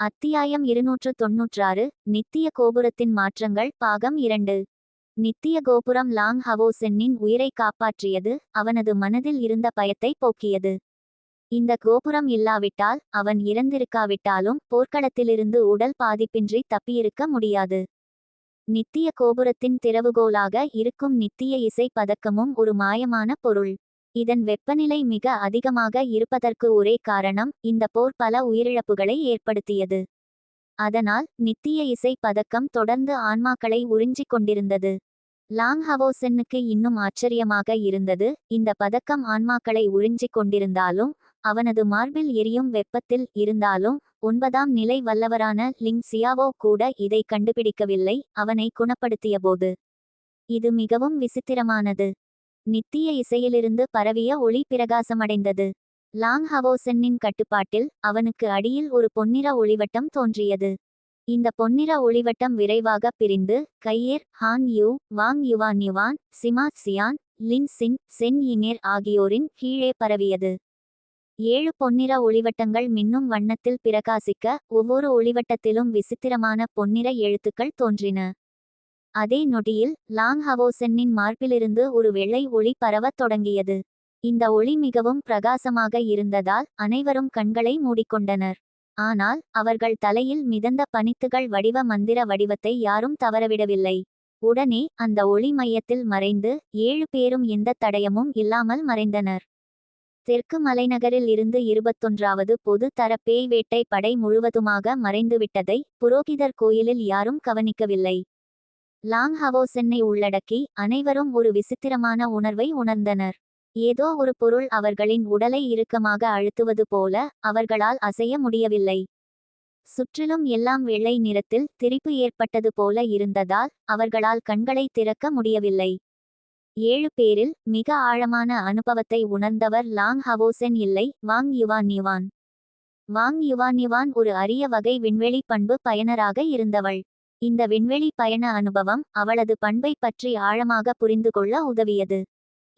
அத்தியாயம் இருநூற்று தொன்னூற்றாறு நித்திய கோபுரத்தின் மாற்றங்கள். பாகம் இரண்டு. நித்திய கோபுரம் லாங் ஹவோசென்னின் உயிரை காப்பாற்றியது. அவனது மனதில் இருந்த பயத்தை போக்கியது. இந்த கோபுரம் இல்லாவிட்டால் அவன் இறந்திருக்காவிட்டாலும் போர்க்களத்திலிருந்து உடல் பாதிப்பின்றி தப்பியிருக்க முடியாது. நித்திய கோபுரத்தின் திறவுகோலாக இருக்கும் நித்திய இசை பதக்கமும் ஒரு மாயமான பொருள். இதன் வெப்பநிலை மிக அதிகமாக இருப்பதற்கு ஒரே காரணம் இந்த போர் பல உயிரிழப்புகளை ஏற்படுத்தியது. அதனால் நித்திய இசை பதக்கம் தொடர்ந்து ஆன்மாக்களை உறிஞ்சிக் கொண்டிருந்தது. லாங் ஹவோசென்னுக்கு இன்னும் ஆச்சரியமாக இருந்தது இந்த பதக்கம் ஆன்மாக்களை உறிஞ்சிக் கொண்டிருந்தாலும் அவனது மார்பில் எரியும் வெப்பத்தில் இருந்தாலும் ஒன்பதாம் நிலை வல்லவரான லிங் சியாவோ கூட இதை கண்டுபிடிக்கவில்லை அவனை குணப்படுத்தியபோது. இது மிகவும் விசித்திரமானது. நித்திய இசையிலிருந்து பரவிய ஒளி பிரகாசமடைந்தது. லாங் ஹவோசென்னின் கட்டுப்பாட்டில் அவனுக்கு அடியில் ஒரு பொன்னிற ஒளிவட்டம் தோன்றியது. இந்த பொன்னிற ஒளிவட்டம் விரைவாக பிரிந்து கையேர் Han Yu Wang Yuan Yuan Sima Qian Lin Xin Chen இனேர் ஆகியோரின் கீழே பரவியது. ஏழு பொன்னிற ஒளிவட்டங்கள் மின்னும் வண்ணத்தில் பிரகாசிக்க ஒவ்வொரு ஒளிவட்டத்திலும் விசித்திரமான பொன்னிற எழுத்துக்கள் தோன்றின. அதே நொடியில் லாங் ஹவோசென்னின் மார்பிலிருந்து ஒரு வெள்ளை ஒளி பரவத் தொடங்கியது. இந்த ஒளி மிகவும் பிரகாசமாக இருந்ததால் அனைவரும் கண்களை மூடிக்கொண்டனர். ஆனால் அவர்கள் தலையில் மிதந்த பனித்துகள் வடிவ மந்திர வடிவத்தை யாரும் தவறவிடவில்லை. உடனே அந்த ஒளி மையத்தில் மறைந்து ஏழு பேரும் எந்த தடயமும் இல்லாமல் மறைந்தனர். தெற்கு மலைநகரில் இருந்து இருபத்தொன்றாவது பொது தர பேய் வேட்டை படை முழுவதுமாக மறைந்துவிட்டதை புரோகிதர் கோயிலில் யாரும் கவனிக்கவில்லை. லாங் ஹவோசென்னை உள்ளடக்கி அனைவரும் ஒரு விசித்திரமான உணர்வை உணர்ந்தனர். ஏதோ ஒரு பொருள் அவர்களின் உடலை இறுக்கமாக அழுத்துவது போல அவர்களால் அசைய முடியவில்லை. சுற்றிலும் எல்லாம் வெள்ளை நிறத்தில் திரிப்பு ஏற்பட்டது போல இருந்ததால் அவர்களால் கண்களை திறக்க முடியவில்லை. ஏழு பேரில் மிக ஆழமான அனுபவத்தை உணர்ந்தவர் லாங் ஹவோசென் இல்லை Wang Yuan Yuan. Wang Yuan Yuan ஒரு அரிய வகை விண்வெளி பண்பு பயனராக இருந்தவள். இந்த விண்வெளி பயண அனுபவம் அவளது பண்பை பற்றி ஆழமாக புரிந்து கொள்ள உதவியது.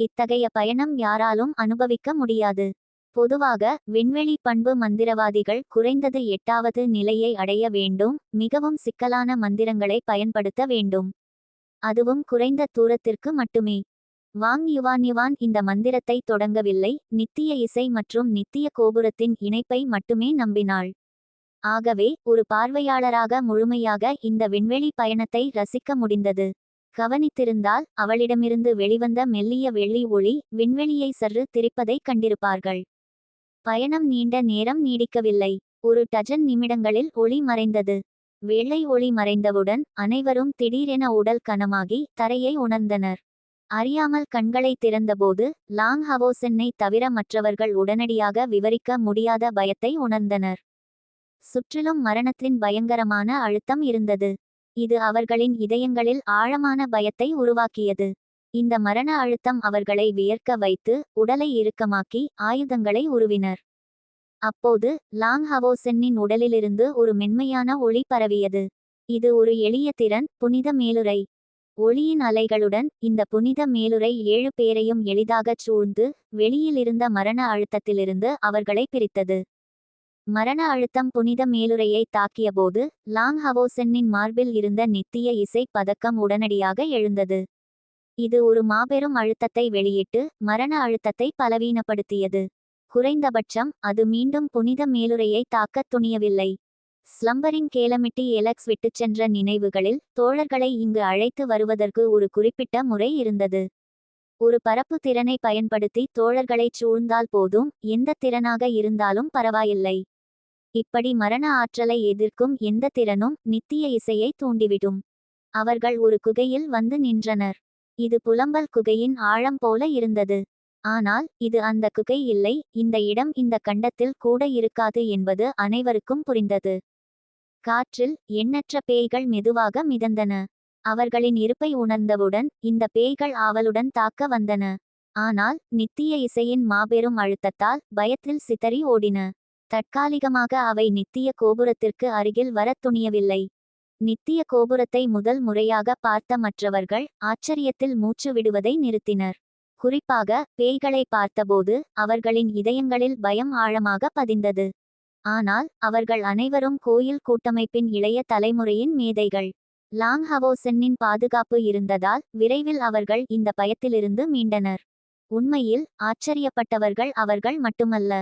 இத்தகைய பயணம் யாராலும் அனுபவிக்க முடியாது. பொதுவாக விண்வெளி பண்பு மந்திரவாதிகள் குறைந்தது எட்டாவது நிலையை அடைய வேண்டும் மிகவும் சிக்கலான மந்திரங்களை பயன்படுத்த வேண்டும். அதுவும் குறைந்த தூரத்திற்கு மட்டுமே. வாங் யுவான் யுவான் இந்த மந்திரத்தை தொடங்கவில்லை நித்திய இசை மற்றும் நித்திய கோபுரத்தின் இணைப்பை மட்டுமே நம்பினாள். ஆகவே ஒரு பார்வையாளராக முழுமையாக இந்த விண்வெளி பயணத்தை ரசிக்க முடிந்தது. கவனித்திருந்தால் அவளிடமிருந்து வெளிவந்த மெல்லிய வெள்ளி ஒளி விண்வெளியை சற்று திரிப்பதை கண்டிருப்பார்கள். பயணம் நீண்ட நேரம் நீடிக்கவில்லை. ஒரு டஜன் நிமிடங்களில் ஒளி மறைந்தது. வெள்ளை ஒளி மறைந்தவுடன் அனைவரும் திடீரென உடல் கனமாகி தரையை உணர்ந்தனர். அறியாமல் கண்களை திறந்தபோது லாங் ஹவோசென்னை தவிர மற்றவர்கள் உடனடியாக விவரிக்க முடியாத பயத்தை உணர்ந்தனர். சுற்றிலும் மரணத்தின் பயங்கரமான அழுத்தம் இருந்தது. இது அவர்களின் இதயங்களில் ஆழமான பயத்தை உருவாக்கியது. இந்த மரண அழுத்தம் அவர்களை வியர்க்க வைத்து உடலை இறுக்கமாக்கி ஆயுதங்களை உருவினர். அப்போது லாங் ஹவோசென்னின் உடலிலிருந்து ஒரு மென்மையான ஒளி பரவியது. இது ஒரு எளிய திறன் புனித மேலுரை ஒளியின் அலைகளுடன் இந்த புனித மேலுரை ஏழு பேரையும் எளிதாகச் சூழ்ந்து வெளியிலிருந்த மரண அழுத்தத்திலிருந்து அவர்களை பிரித்தது. மரண அழுத்தம் புனித மேலுரையை தாக்கியபோது லாங் ஹவோசென்னின் மார்பில் இருந்த நித்திய இசை பதக்கம் உடனடியாக எழுந்தது. இது ஒரு மாபெரும் அழுத்தத்தை வெளியிட்டு மரண அழுத்தத்தை பலவீனப்படுத்தியது. குறைந்தபட்சம் அது மீண்டும் புனித மேலுரையை தாக்கத் துணியவில்லை. ஸ்லம்பரின் கேலமிட்டி எலக்ஸ் விட்டுச் சென்ற நினைவுகளில் தோழர்களை இங்கு அழைத்து வருவதற்கு ஒரு குறிப்பிட்ட முறை இருந்தது. ஒரு பரப்பு திறனை பயன்படுத்தி தோழர்களைச் சூழ்ந்தால் போதும் எந்த திறனாக இருந்தாலும் பரவாயில்லை. இப்படி மரண ஆற்றலை எதிர்க்கும் எந்த திறனும் நித்திய இசையை தூண்டிவிடும். அவர்கள் ஒரு குகையில் வந்து நின்றனர். இது புலம்பல் குகையின் ஆழம் போல இருந்தது. ஆனால் இது அந்த குகை இல்லை இந்த இடம் இந்த கண்டத்தில் கூட இருக்காது என்பது அனைவருக்கும் புரிந்தது. காற்றில் எண்ணற்ற பேய்கள் மெதுவாக மிதந்தன. அவர்களின் இருப்பை உணர்ந்தவுடன் இந்த பேய்கள் ஆவலுடன் தாக்க வந்தன. ஆனால் நித்திய இசையின் மாபெரும் அழுத்தத்தால் பயத்தில் சிதறி ஓடின. தற்காலிகமாக அவை நித்திய கோபுரத்திற்கு அருகில் வரத் துணியவில்லை. நித்திய கோபுரத்தை முதல் முறையாக பார்த்த மற்றவர்கள் ஆச்சரியத்தில் மூச்சு விடுவதை நிறுத்தினர். குறிப்பாக பேய்களை பார்த்தபோது அவர்களின் இதயங்களில் பயம் ஆழமாக பதிந்தது. ஆனால் அவர்கள் அனைவரும் கோயில் கூட்டமைப்பின் இளைய தலைமுறையின் மேதைகள். லாங் ஹவோசென்னின் பாதுகாப்பு இருந்ததால் விரைவில் அவர்கள் இந்த பயத்திலிருந்து மீண்டனர். உண்மையில் ஆச்சரியப்பட்டவர்கள் அவர்கள் மட்டுமல்ல.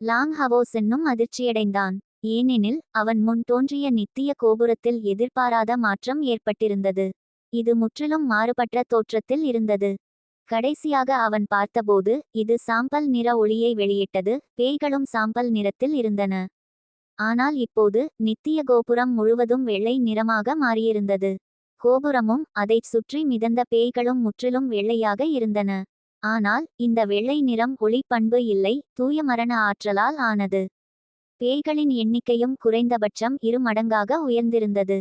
லாங் ஹவோசென்னும் அதிர்ச்சியடைந்தான். ஏனெனில் அவன் முன் தோன்றிய நித்திய கோபுரத்தில் எதிர்பாராத மாற்றம் ஏற்பட்டிருந்தது. இது முற்றிலும் மாறுபட்ட தோற்றத்தில் இருந்தது. கடைசியாக அவன் பார்த்தபோது இது சாம்பல் நிற ஒளியை வெளியிட்டது பேய்களும் சாம்பல் நிறத்தில் இருந்தன. ஆனால் இப்போது நித்திய கோபுரம் முழுவதும் வெள்ளை நிறமாக மாறியிருந்தது. கோபுரமும் அதைச் சுற்றி மிதந்த பேய்களும் முற்றிலும் வெள்ளையாக இருந்தன. ஆனால் இந்த வெள்ளை நிறம் ஒளி பண்பு இல்லை தூய மரண ஆற்றலால் ஆனது. பேய்களின் எண்ணிக்கையும் குறைந்தபட்சம் இரு மடங்காக உயர்ந்திருந்தது.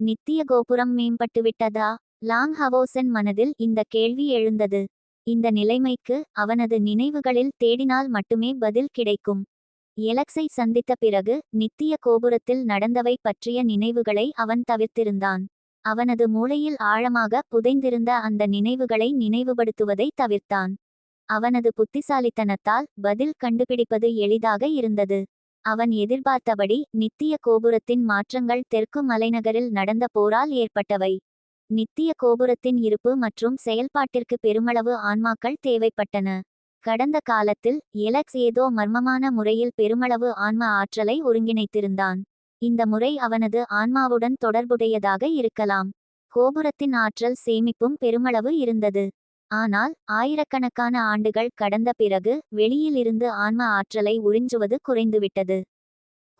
நித்திய கோபுரம் மேம்பட்டுவிட்டதா? லாங் ஹவோசன் மனதில் இந்த கேள்வி எழுந்தது. இந்த நிலைமைக்கு அவனது நினைவுகளில் தேடினால் மட்டுமே பதில் கிடைக்கும். எலக்ஸை சந்தித்த பிறகு நித்திய கோபுரத்தில் நடந்தவை பற்றிய நினைவுகளை அவன் தவிர்த்திருந்தான். அவனது மூளையில் ஆழமாக புதைந்திருந்த அந்த நினைவுகளை நினைவுபடுத்துவதை தவிர்த்தான். அவனது புத்திசாலித்தனத்தால் பதில் கண்டுபிடிப்பது எளிதாக இருந்தது. அவன் எதிர்பார்த்தபடி நித்திய கோபுரத்தின் மாற்றங்கள் தெற்கு மலைநகரில் நடந்த போரால் ஏற்பட்டவை. நித்திய கோபுரத்தின் இருப்பு மற்றும் செயல்பாட்டிற்கு பெருமளவு ஆன்மாக்கள் தேவைப்பட்டன. கடந்த காலத்தில் எலக்ஸ் ஏதோ மர்மமான முறையில் பெருமளவு ஆன்ம ஆற்றலை ஒருங்கிணைத்திருந்தான். இந்த முறை அவனது ஆன்மாவுடன் தொடர்புடையதாக இருக்கலாம். கோபுரத்தின் ஆற்றல் சேமிப்பும் பெருமளவு இருந்தது. ஆனால் ஆயிரக்கணக்கான ஆண்டுகள் கடந்த பிறகு வெளியிலிருந்து ஆன்ம ஆற்றலை உறிஞ்சுவது குறைந்துவிட்டது.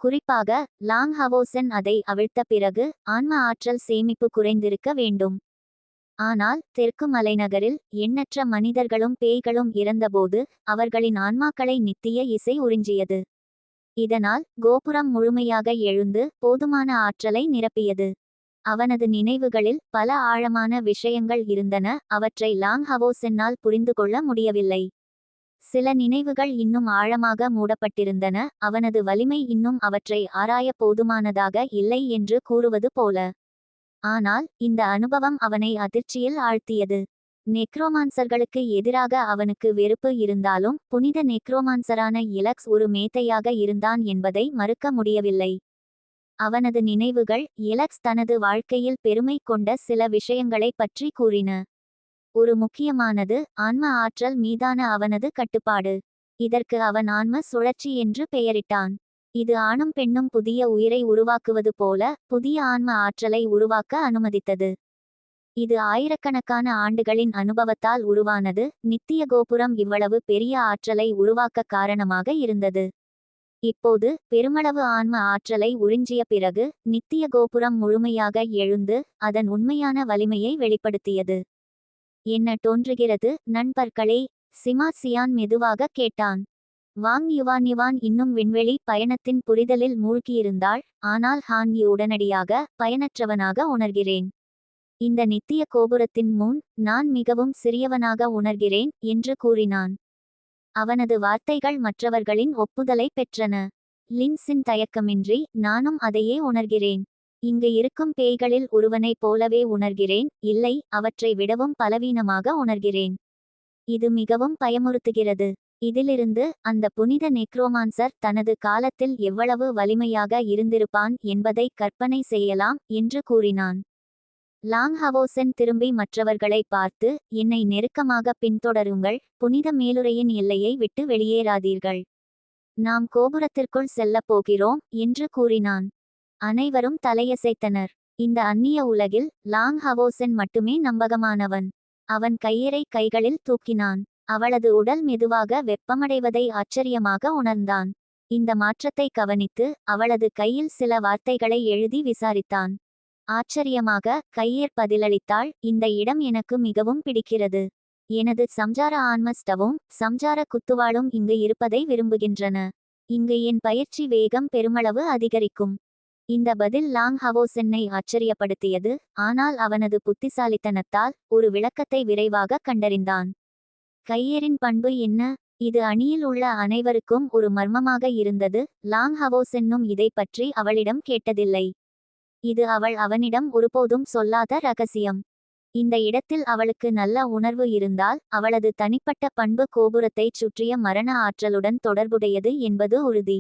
குறிப்பாக லாங் ஹவோசன் அதை அவிழ்த்த பிறகு ஆன்ம ஆற்றல் சேமிப்பு குறைந்திருக்க வேண்டும். ஆனால் தெற்கு மலைநகரில் எண்ணற்ற மனிதர்களும் பேய்களும் இறந்தபோது அவர்களின் ஆன்மாக்களை நித்திய இசை உறிஞ்சியது. இதனால் கோபுரம் முழுமையாக எழுந்து போதுமான ஆற்றலை நிரப்பியது. அவனது நினைவுகளில் பல ஆழமான விஷயங்கள் இருந்தன அவற்றை லாங் ஹவோசென்னால் புரிந்து கொள்ள முடியவில்லை. சில நினைவுகள் இன்னும் ஆழமாக மூடப்பட்டிருந்தன அவனது வலிமை இன்னும் அவற்றை ஆராய போதுமானதாக இல்லை என்று கூறுவது போல. ஆனால் இந்த அனுபவம் அவனை அதிர்ச்சியில் ஆழ்த்தியது. நெக்ரோமான்சர்களுக்கு எதிராக அவனுக்கு வெறுப்பு இருந்தாலும் புனித நெக்ரோமான்சரான இலக்ஸ் ஒரு மேத்தையாக இருந்தான் என்பதை மறுக்க முடியவில்லை. அவனது நினைவுகள் இலக்ஸ் தனது வாழ்க்கையில் பெருமை கொண்ட சில விஷயங்களை பற்றி கூறின. ஒரு முக்கியமானது ஆன்ம ஆற்றல் மீதான அவனது கட்டுப்பாடு. இதற்கு அவன் ஆன்ம சுழற்சி என்று பெயரிட்டான். இது ஆணும் பெண்ணும் புதிய உயிரை உருவாக்குவது போல புதிய ஆன்ம ஆற்றலை உருவாக்க அனுமதித்தது. இது ஆயிரக்கணக்கான ஆண்டுகளின் அனுபவத்தால் உருவானது. நித்திய கோபுரம் இவ்வளவு பெரிய ஆற்றலை உருவாக்க காரணமாக இருந்தது. இப்போது பெருமளவு ஆன்ம ஆற்றலை உறிஞ்சிய பிறகு நித்திய கோபுரம் முழுமையாக எழுந்து அதன் உண்மையான வலிமையை வெளிப்படுத்தியது. என்ன தோன்றுகிறது? நண்பர்களே சிமா சியான் மெதுவாக கேட்டான். வாங் யுவான் யுவான் இன்னும் விண்வெளி பயணத்தின் புரிதலில் மூழ்கியிருந்தாள். ஆனால் ஹான் யு உடனடியாக பயனற்றவனாக உணர்கிறேன். இந்த நித்திய கோபுரத்தின் முன் நான் மிகவும் சிறியவனாக உணர்கிறேன் என்று கூறினான். அவனது வார்த்தைகள் மற்றவர்களின் ஒப்புதலை பெற்றன. லின்ஸின் தயக்கமின்றி நானும் அதையே உணர்கிறேன். இங்கு இருக்கும் பேய்களில் ஒருவனைப் போலவே உணர்கிறேன். இல்லை அவற்றை விடவும் பலவீனமாக உணர்கிறேன். இது மிகவும் பயமுறுத்துகிறது. இதிலிருந்து அந்த புனித நெக்ரோமான்சர் தனது காலத்தில் எவ்வளவு வலிமையாக இருந்திருப்பான் என்பதை கற்பனை செய்யலாம் என்று கூறினான். லாங் ஹவோசன் திரும்பி மற்றவர்களை பார்த்து என்னை நெருக்கமாக பின்தொடருங்கள் புனித மேலுரையின் எல்லையை விட்டு வெளியேறாதீர்கள். நாம் கோபுரத்திற்குள் செல்லப் போகிறோம் என்று கூறினான். அனைவரும் தலையசைத்தனர். இந்த அந்நிய உலகில் லாங் ஹவோசன் மட்டுமே நம்பகமானவன். அவன் கையறை கைகளில் தூக்கினான். அவளது உடல் மெதுவாக வெப்பமடைவதை ஆச்சரியமாக உணர்ந்தான். இந்த மாற்றத்தை கவனித்து அவளது கையில் சில வார்த்தைகளை எழுதி விசாரித்தான். ஆச்சரியமாக கையேற் பதிலளித்தாள் இந்த இடம் எனக்கு மிகவும் பிடிக்கிறது. எனது சம்சார ஆன்மஸ்டவும் சம்சார குத்துவாளும் இங்கு இருப்பதை விரும்புகின்றன. இங்கு என் பயிற்சி வேகம் பெருமளவு அதிகரிக்கும். இந்த பதில் லாங் ஹவோசென்னை ஆச்சரியப்படுத்தியது ஆனால் அவனது புத்திசாலித்தனத்தால் ஒரு விளக்கத்தை விரைவாக கண்டறிந்தான். கையரின் பண்பு என்ன? இது அணியில் உள்ள அனைவருக்கும் ஒரு மர்மமாக இருந்தது. லாங் ஹவோசென்னும் இதை பற்றி அவளிடம் கேட்டதில்லை. இது அவள் அவனிடம் ஒருபோதும் சொல்லாத ரகசியம். இந்த இடத்தில் அவளுக்கு நல்ல உணர்வு இருந்தால் அவளது தனிப்பட்ட பண்பு கோபுரத்தைச் சுற்றிய மரண ஆற்றலுடன் தொடர்புடையது என்பது உறுதி.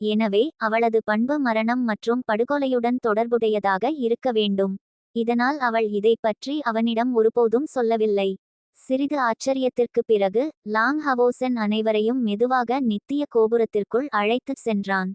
எனவே அவளது பண்பு மரணம் மற்றும் படுகொலையுடன் தொடர்புடையதாக இருக்க வேண்டும். இதனால் அவள் இதை பற்றி அவனிடம் ஒருபோதும் சொல்லவில்லை. சிறிது ஆச்சரியத்திற்குப் பிறகு லாங் ஹவோசென் அனைவரையும் மெதுவாக நித்திய கோபுரத்திற்குள் அழைத்துச் சென்றான்.